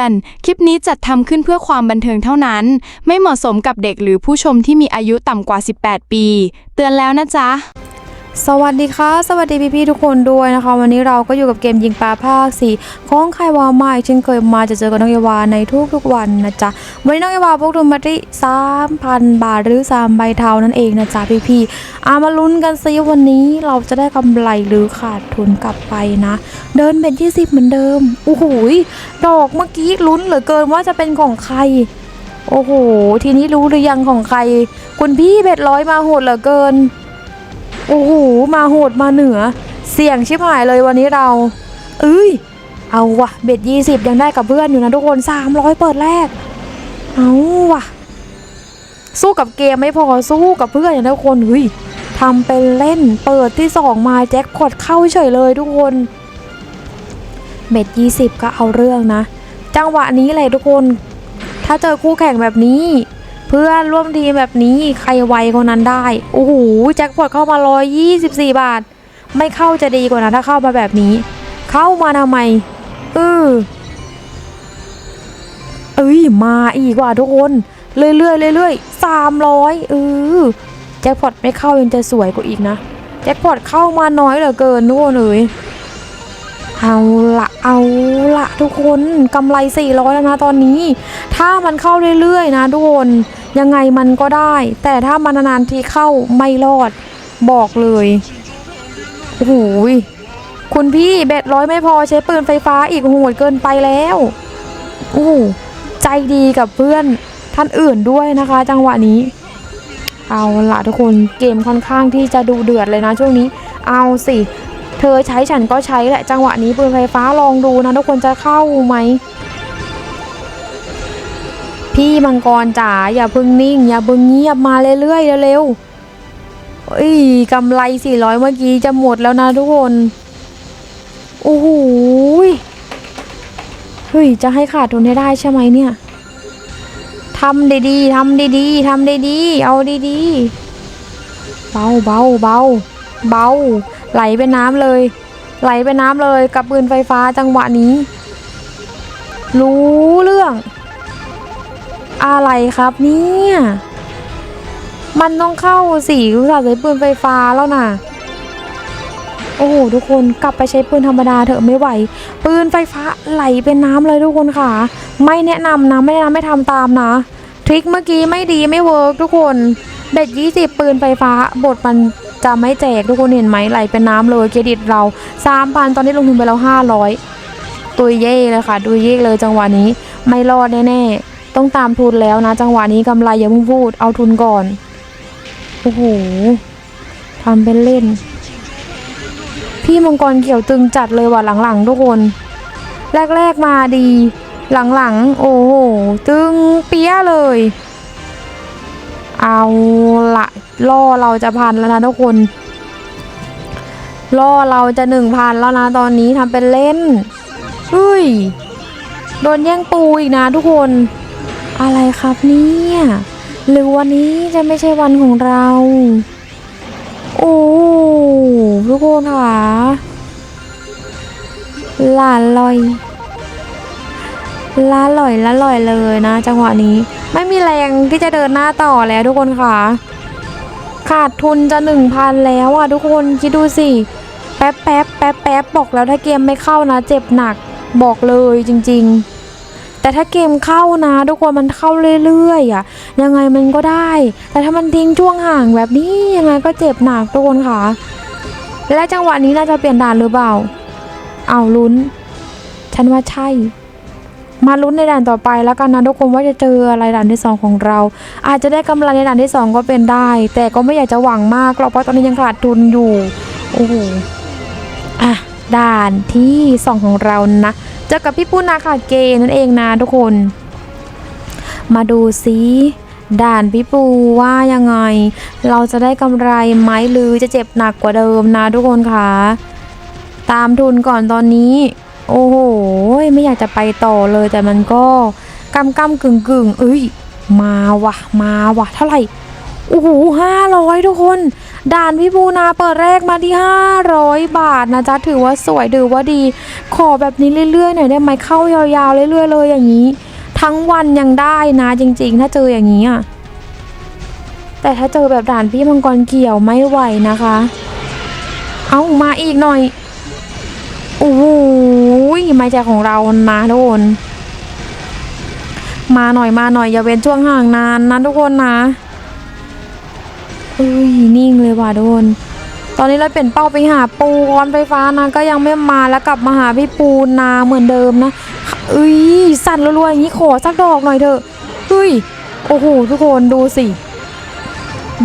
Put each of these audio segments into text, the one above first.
อน คลิปนี้จัดทำขึ้นเพื่อความบันเทิงเท่านั้น ไม่เหมาะสมกับเด็กหรือผู้ชมที่มีอายุต่ำกว่า 18 ปี เตือนแล้วนะจ๊ะ สวัสดีค่ะ สวัสดีพี่ๆทุกคนด้วยนะคะ วันนี้เราก็อยู่กับเกมยิงปลาภาคสี่ของใความาอีกเช่นเคยมาจะเจอกับน้องเอวาในทุกๆวันนะจ๊ะ วันนี้น้องเอวาพกทุนมาที่สามพันบาทหรือสามใบเทานั่นเองนะจ๊ะพี่ๆอามาลุ้นกันซิวันนี้เราจะได้กำไรหรือขาดทุนกลับไปนะ เดินเป็นที่สิบเหมือนเดิมโอ้โหดอกเมื่อกี้ลุ้นเหลือเกินว่าจะเป็นของใครโอ้โห ทีนี้รู้หรือยังของใคร คุณพี่เบ็ดร้อยมาโหดเหลือเกิน โอ้โห มาโหดมาเหนือ เสี่ยงชิบหายเลยวันนี้เรา เอ้ย เอาวะเบ็ดยี่สิบยังได้กับเพื่อนอยู่นะทุกคนสามร้อยเปิดแรก เอาวะสู้กับเกมไม่พอสู้กับเพื่อนอย่างทุกคนเฮ้ยทำเป็นเล่นเปิดที่สองมาแจ็คพอตเข้าเฉยเลยทุกคนเบ็ดยี่สิบก็เอาเรื่องนะ จังหวะนี้เลยทุกคน ถ้าเจอคู่แข่งแบบนี้ เพื่อนร่วมทีมแบบนี้ใครไวคนนั้นได้ โอ้โหแจ็คพอตเข้ามา 124 บาท ไม่เข้าจะดีกว่านะถ้าเข้ามาแบบนี้ เข้ามาทำไมเออเอ้ยมาอีกว่ะทุกคน เรื่อยๆเรื่อยๆสามร้อยเออแจ็คพอตไม่เข้ายังจะสวยกว่าอีกนะแจ็คพอตเข้ามาน้อยเหลือเกินทุกคนเอ้ยเอาละเอาละทุกคนกำไร 400 แล้วนะตอนนี้ ถ้ามันเข้าเรื่อยๆ นะทุกคน ยังไงมันก็ได้ แต่ถ้ามันนานๆทีเข้าไม่รอด บอกเลยโอ้โหคุณพี่แบตร้อยไม่พอใช้ปืนไฟฟ้าอีกโหดเกินไปแล้วโอ้โหใจดีกับเพื่อนท่านอื่นด้วยนะคะ จังหวะนี้ เอาละทุกคนเกมค่อนข้างที่จะดูเดือดเลยนะช่วงนี้ เอาสิเธอใช้ฉันก็ใช้แหละจังหวะนี้ปืนไฟฟ้าลองดูนะทุกคนจะเข้าไหม พี่มังกรจ๋าอย่าเพึ่งนิ่ง อย่าเพึ่งเงียบมาเรื่อยๆเร็วๆเอ้ยกำไร400เมื่อกี้จะหมดแล้วนะทุกคนโอ้โหเฮ้ยจะให้ขาดทุนให้ได้ใช่ไหมเนี่ยทำดีๆทำดีๆทำดีๆเอาดีๆเบาเบาเบาเบาไหลเป็นน้ำเลย ไหลเป็นน้ำเลยกับปืนไฟฟ้าจังหวะนี้ รู้เรื่อง อะไรครับเนี่ย มันต้องเข้าสีอุตสาห์ใช้ปืนไฟฟ้าแล้วนะโอ้โหทุกคนกลับไปใช้ปืนธรรมดาเถอะไม่ไหว ปืนไฟฟ้าไหลเป็นน้ำเลยทุกคนค่ะ ไม่แนะนำนะไม่แนะนำไม่ทำตามนะ ทริคเมื่อกี้ไม่ดีไม่เวิร์กทุกคนเบ็ดยี่สิบปืนไฟฟ้าบทมันจะไม่แจกทุกคนเห็นไหมไหลเป็นน้ำเลยเครดิตเราสามพันตอนนี้ลงทุนไปแล้วห้าร้อยตุยเย่เลยค่ะตุยเย่เลยจังหวะนี้ไม่รอดแน่ๆ ต้องตามทุนแล้วนะ จังหวะนี้กำไรอย่าเพิ่งพูดเอาทุนก่อน โอ้โหทำเป็นเล่น พี่มังกรเกี่ยวตึงจัดเลยว่ะหลังๆทุกคน แรกๆมาดี หลังๆ โอ้โห ตึงเปี้ยเลย เอาละล่อเราจะพันแล้วนะทุกคนล่อเราจะหนึ่งพันแล้วนะตอนนี้ทำเป็นเล่นเฮ้ย โดนแย่งปูอีกนะทุกคน อะไรครับเนี่ย หรือวันนี้จะไม่ใช่วันของเรา โอ้ทุกคนค่ะลาลอยละลอยละลอยเลยนะ จังหวะนี้ ไม่มีแรงที่จะเดินหน้าต่อแล้วทุกคนค่ะ ขาดทุนจะหนึ่งพันแล้วอะทุกคนคิดดูสิ แป๊บแป๊บแป๊บแป๊บบอกแล้วถ้าเกมไม่เข้านะ เจ็บหนักบอกเลยจริง ๆ แต่ถ้าเกมเข้านะทุกคนมันเข้าเรื่อยๆอะยังไงมันก็ได้ แต่ถ้ามันทิ้งช่วงห่างแบบนี้ยังไงก็เจ็บหนักทุกคนค่ะ และจังหวะนี้น่าจะเปลี่ยนด่านหรือเปล่า เอาลุ้น ฉันว่าใช่มาลุ้นในด่านต่อไปแล้วกันนะทุกคนว่าจะเจออะไรด่านที่สองของเรา อาจจะได้กำไรในด่านที่สองก็เป็นได้ แต่ก็ไม่อยากจะหวังมากหรอกเพราะตอนนี้ยังขาดทุนอยู่โอ้โหอะด่านที่สองของเรานะ เจอกับพี่ปุ้นนาคาเกนั่นเองนะทุกคน มาดูซิด่านพี่ปูว่ายังไง เราจะได้กำไรไหมหรือจะเจ็บหนักกว่าเดิมนะทุกคนค่ะ ตามทุนก่อนตอนนี้ โอ้โห ไม่อยากจะไปต่อเลยแต่มันก็กำกำกึ่งกึ่งเอ้ย มาวะมาวะเท่าไหร่ โอ้โหห้าร้อยทุกคน ด่านพี่ปูนาเปิดแรกมาที่ 500 บาทนะจ๊ะถือว่าสวยถือว่าดี ขอแบบนี้เรื่อยๆหน่อยได้ไหมเข้ายาวๆเรื่อยๆเลยอย่างนี้ ทั้งวันยังได้นะจริง ๆ ถ้าเจออย่างนี้อะแต่ถ้าเจอแบบด่านพี่มังกรเกี่ยวไม่ไหวนะคะ เอามาอีกหน่อยโอ้โหไม่ใช่ของเรานะทุกคนมาหน่อยมาหน่อยอย่าเว้นช่วงห่างนานนะทุกคนนะ เอ้ยนิ่งเลยว่ะทุกคนตอนนี้เราเปลี่ยนเป้าไปหาปูกอนไฟฟ้านะก็ยังไม่มาแล้วกลับมาหาพี่ปูนาเหมือนเดิมนะเอ้ยสั่นรัวๆอย่างนี้ขอสักดอกหน่อยเถอะเฮ้ยโอ้โหทุกคนดูสิ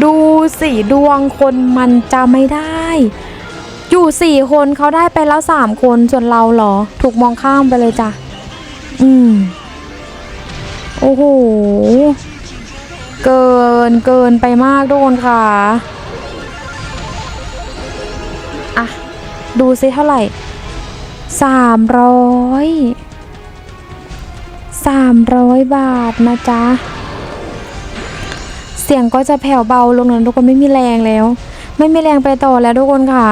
ดูสิดวงคนมันจะไม่ได้ อยู่สี่คนเขาได้ไปแล้วสามคนส่วนเราเหรอ ถูกมองข้ามไปเลยจ้ะอืมโอ้โห เกินเกินไปมากทุกคนค่ะอะ ดูซิเท่าไหร่สามร้อยสามร้อยบาทนะจ๊ะ เสียงก็จะแผ่วเบาลงนะทุกคนไม่มีแรงแล้ว ไม่มีแรงไปต่อแล้วทุกคนค่ะ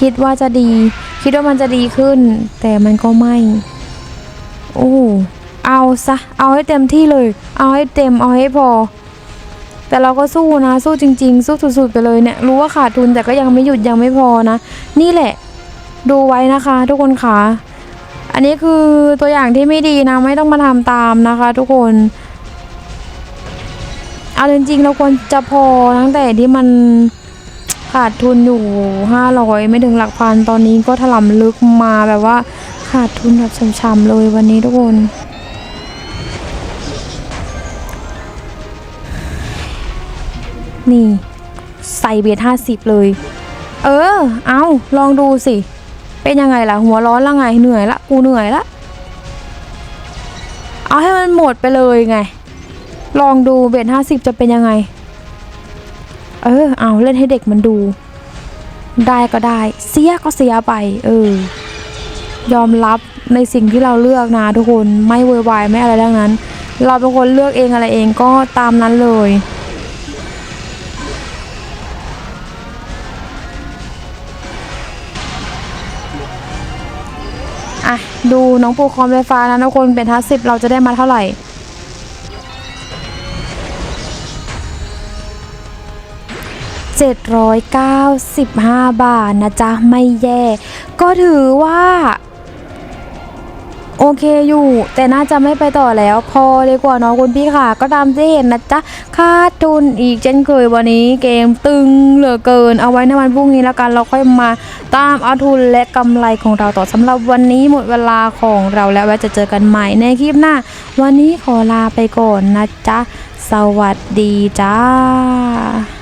คิดว่าจะดี คิดว่ามันจะดีขึ้น แต่มันก็ไม่ โอ้ เอาซะ เอาให้เต็มที่เลย เอาให้เต็ม เอาให้พอ แต่เราก็สู้นะ สู้จริง ๆ สู้สุดๆไปเลยเนี่ย รู้ว่าขาดทุนแต่ก็ยังไม่หยุดยังไม่พอนะ นี่แหละ ดูไว้นะคะ ทุกคนค่ะ อันนี้คือตัวอย่างที่ไม่ดีนะ ไม่ต้องมาทำตามนะคะ ทุกคน เอาจริงๆ เราควรจะพอตั้งแต่ที่มันขาดทุนอยู่ห้าร้อยไม่ถึงหลักพัน ตอนนี้ก็ถล่มลึกมาแบบว่าขาดทุนแบบช้ำๆเลยวันนี้ทุกคน นี่ ใส่เบียดห้าสิบเลย เออ เอาลองดูสิ เป็นยังไงล่ะ หัวร้อนละไง เหนื่อยละ กูเหนื่อยละ เอาให้มันหมดไปเลยไง ลองดูเบ็ดห้าสิบจะเป็นยังไง เออ เอาเล่นให้เด็กมันดู ได้ก็ได้ เสียก็เสียไป เออ ยอมรับในสิ่งที่เราเลือกนะทุกคน ไม่โวยวายไม่อะไรทั้งนั้น เราเป็นคนเลือกเองอะไรเองก็ตามนั้นเลย ดูน้องปูคอมไฟฟ้านะทุกคนเป็นทัสสิบเราจะได้มาเท่าไหร่795 บาทนะจ๊ะ ไม่แย่ ก็ถือว่า โอเคอยู่ แต่น่าจะไม่ไปต่อแล้ว พอดีกว่าน้องคุณพี่ค่ะ ก็ตามที่เห็นนะจ๊ะคาดทุนอีกเช่นเคยวันนี้เกมตึงเหลือเกิน เอาไว้ในวันพรุ่งนี้แล้วกันเราค่อยมาตามเอาทุนและกำไรของเราต่อสำหรับวันนี้หมดเวลาของเราแล้วไว้จะเจอกันใหม่ในคลิปหน้า วันนี้ขอลาไปก่อนนะจ๊ะสวัสดีจ้า